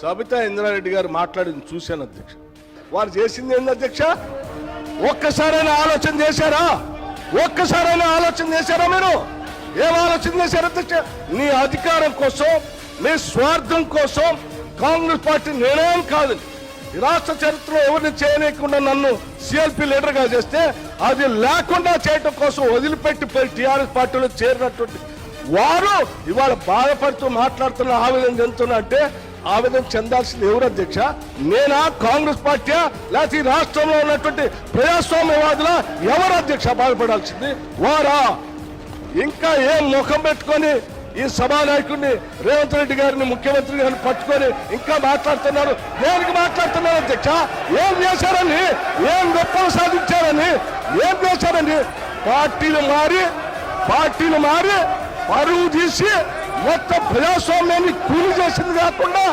సబితా ఇంద్రారెడ్డి గారు మాట్లాడింది చూశాను అధ్యక్ష. వారు చేసింది ఏంది అధ్యక్ష? ఒక్కసారైనా ఆలోచన చేశారా? ఒక్కసారైనా ఆలోచన చేశారా మీరు? ఏం ఆలోచన చేశారు అధ్యక్ష? నీ అధికారం కోసం నీ స్వార్థం కోసం కాంగ్రెస్ పార్టీ నిర్ణయం కాదు. రాష్ట్ర చరిత్రలో ఎవరిని చేయలేకుండా నన్ను సిఎల్పి లీడర్గా చేస్తే అది లేకుండా చేయటం కోసం వదిలిపెట్టి టీఆర్ఎస్ పార్టీలో చేరినటువంటి వారు ఇవాళ బాధపడుతూ మాట్లాడుతున్న ఆవేదన చెందుతున్నా అంటే ఆవేదన చెందాల్సింది ఎవరు అధ్యక్ష? నేనా? కాంగ్రెస్ పార్టీ లేకపోతే ఈ రాష్ట్రంలో ఉన్నటువంటి ప్రజాస్వామ్యవాదుల? ఎవరు అధ్యక్ష బాధపడాల్సింది? వారా? ఇంకా ఏం ముఖం పెట్టుకొని ఈ సభానాయకుడిని రేవంత్ రెడ్డి గారిని ముఖ్యమంత్రి గారిని పట్టుకొని ఇంకా మాట్లాడుతున్నారు? దేనికి మాట్లాడుతున్నారు అధ్యక్ష? ఏం చేశారని? ఏం గొప్పలు సాధించారని? ఏం చేశారని? పార్టీలు మారి పార్టీలు మారి పరువు తీసి మొత్తం ప్రజాస్వామ్యాన్ని కూలి చేసింది కాకుండా